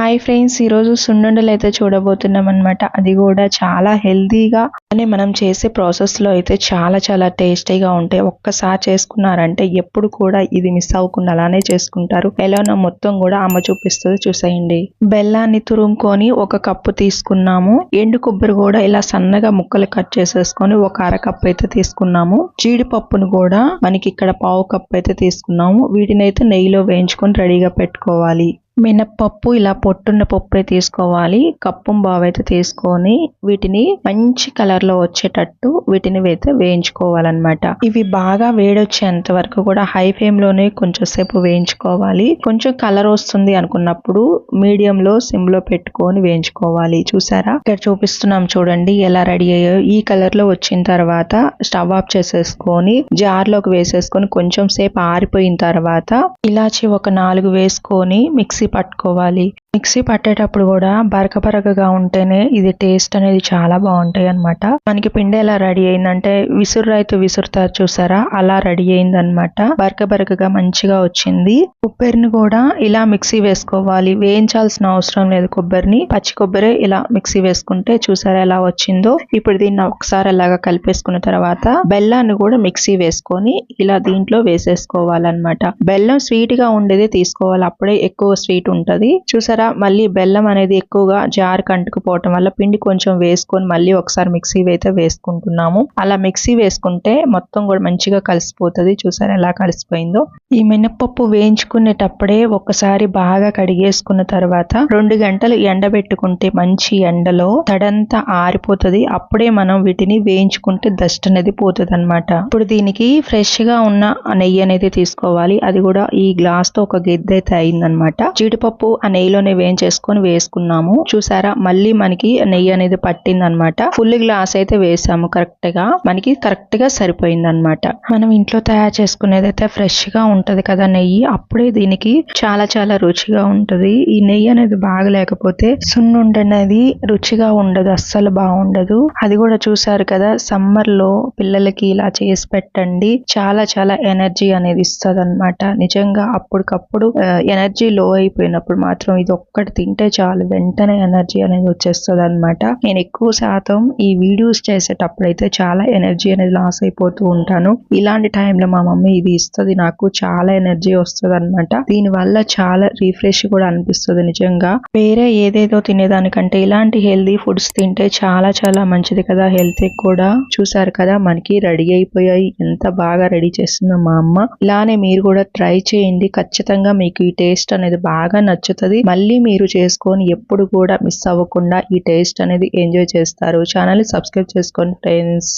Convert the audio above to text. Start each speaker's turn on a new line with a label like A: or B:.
A: Hi friends ఈరోజు సున్నుండలు అయితే చూడబోతున్నాం అనమాట అది కూడా చాలా హెల్తీగా అని మనం చేసే ప్రాసెస్లో అయితే చాలా చాలా టేస్టీగా ఉంటాయి. ఒక్కసారి చేసుకున్నారంటే ఎప్పుడు కూడా ఇది మిస్ అవ్వకుండా అలానే చేసుకుంటారు. ఎలానో మొత్తం కూడా అమ్మ చూపిస్తుంది చూసేయండి. బెల్లాన్ని తురుముకొని ఒక కప్పు తీసుకున్నాము. ఎండు కొబ్బరి కూడా ఇలా సన్నగా ముక్కలు కట్ చేసేసుకొని ఒక అరకప్పు అయితే తీసుకున్నాము. జీడిపప్పును కూడా మనకి ఇక్కడ పావు కప్పు అయితే తీసుకున్నాము. వీటిని అయితే నెయ్యిలో వేయించుకొని రెడీగా పెట్టుకోవాలి. మినప్పప్పు ఇలా పొట్టున్న పప్పుే తీసుకోవాలి. కప్పు బావైతే తీసుకొని వీటిని మంచి కలర్లో వచ్చేటట్టు వీటిని అయితే వేయించుకోవాలన్నమాట. ఇవి బాగా వేడొచ్చేంత వరకు కూడా హై ఫ్లేమ్లోనే కొంచెం సేపు వేయించుకోవాలి. కొంచెం కలర్ వస్తుంది అనుకున్నప్పుడు మీడియం లో సిమ్లో పెట్టుకొని వేయించుకోవాలి. చూసారా? ఇక్కడ చూపిస్తున్నాం చూడండి ఎలా రెడీ అయ్యో ఈ కలర్లో వచ్చిన తర్వాత స్టవ్ ఆఫ్ చేసేసుకొని జార్లోకి వేసేసుకొని కొంచెం సేపు ఆరిపోయిన తర్వాత ఇలాచి ఒక నాలుగు వేసుకొని మిక్సీ పట్టుకోవాలి. మిక్సీ పట్టేటప్పుడు కూడా బరక బరకగా ఉంటేనే ఇది టేస్ట్ అనేది చాలా బాగుంటాయి అనమాట మనకి పిండి ఎలా రెడీ అయిందంటే విసురు రైతు విసురుతారు చూసారా? అలా రెడీ అయింది అనమాట బరక బరకగా మంచిగా వచ్చింది. కొబ్బరిని కూడా ఇలా మిక్సీ వేసుకోవాలి. వేయించాల్సిన అవసరం లేదు కొబ్బరిని. పచ్చి కొబ్బరి ఇలా మిక్సీ వేసుకుంటే చూసారా ఎలా వచ్చిందో? ఇప్పుడు దీన్ని ఒకసారి అలాగా కలిపేసుకున్న తర్వాత బెల్లాన్ని కూడా మిక్సీ వేసుకొని ఇలా దీంట్లో వేసేసుకోవాలన్నమాట. బెల్లం స్వీట్గా ఉండేది తీసుకోవాలి. అప్పుడే ఎక్కువ స్వీట్ ఉంటది. చూసారా? మళ్ళీ బెల్లం అనేది ఎక్కువగా జార్ కంటుకుపోవటం వల్ల పిండి కొంచెం వేసుకొని మళ్ళీ ఒకసారి మిక్సీ అయితే వేసుకుంటున్నాము. అలా మిక్సీ వేసుకుంటే మొత్తం కూడా మంచిగా కలిసిపోతుంది. చూసారా ఎలా కలిసిపోయిందో? ఈ మినప్పప్పు వేయించుకునేటప్పుడే ఒకసారి బాగా కడిగేసుకున్న తర్వాత రెండు గంటలు ఎండబెట్టుకుంటే మంచి ఎండలో తడంతా ఆరిపోతుంది. అప్పుడే మనం వీటిని వేయించుకుంటే డస్ట్ అనేది పోతుంది అనమాట ఇప్పుడు దీనికి ఫ్రెష్గా ఉన్న నెయ్యి అనేది తీసుకోవాలి. అది కూడా ఈ గ్లాస్తో ఒక గిద్దె అయితే అయిందనమాట జీడిపప్పు ఆ నెయ్యిలోనే వేయించేసుకొని వేసుకున్నాము. చూసారా? మళ్ళీ మనకి నెయ్యి అనేది పట్టింది అనమాట ఫుల్ గ్లాస్ అయితే వేసాము కరెక్ట్గా మనకి కరెక్ట్గా సరిపోయింది అనమాట మనం ఇంట్లో తయారు చేసుకునేది అయితే ఫ్రెష్గా ఉంటది కదా నెయ్యి. అప్పుడే దీనికి చాలా చాలా రుచిగా ఉంటది. ఈ నెయ్యి అనేది బాగలేకపోతే సున్నుండ అనేది రుచిగా ఉండదు అస్సలు బాగుండదు. అది కూడా చూసారు కదా? సమ్మర్లో పిల్లలకి ఇలా చేసి పెట్టండి. చాలా చాలా ఎనర్జీ అనేది ఇస్తుంది అనమాట నిజంగా అప్పటికప్పుడు ఎనర్జీ లో అయిపోయినప్పుడు మాత్రం ఇది ఒక్కటి తింటే చాలు. వెంటనే ఎనర్జీ అనేది వచ్చేస్తుంది అనమాట నేను ఎక్కువ శాతం ఈ వీడియోస్ చేసేటప్పుడు అయితే చాలా ఎనర్జీ అనేది లాస్ అయిపోతూ ఉంటాను. ఇలాంటి టైంలో మా మమ్మీ ఇది ఇస్తుంది నాకు చాలా ఎనర్జీ వస్తుంది అనమాట దీని వల్ల చాలా రిఫ్రెష్ కూడా అనిపిస్తుంది నిజంగా. వేరే ఏదేదో తినేదానికంటే ఇలాంటి హెల్దీ ఫుడ్స్ తింటే చాలా చాలా మంచిది కదా. హెల్త్ కూడా చూసారు కదా మనకి రెడీ అయిపోయాయి. ఎంత బాగా రెడీ చేస్తుందో మా అమ్మ. ఇలానే మీరు కూడా ట్రై చేయండి. ఖచ్చితంగా మీకు ఈ టేస్ట్ అనేది బాగా బాగా నచ్చుతుంది. మళ్ళీ మీరు చేసుకొని ఎప్పుడు కూడా మిస్ అవ్వకుండా ఈ టేస్ట్ అనేది ఎంజాయ్ చేస్తారు. ఛానల్ సబ్స్క్రైబ్ చేసుకోండి ఫ్రెండ్స్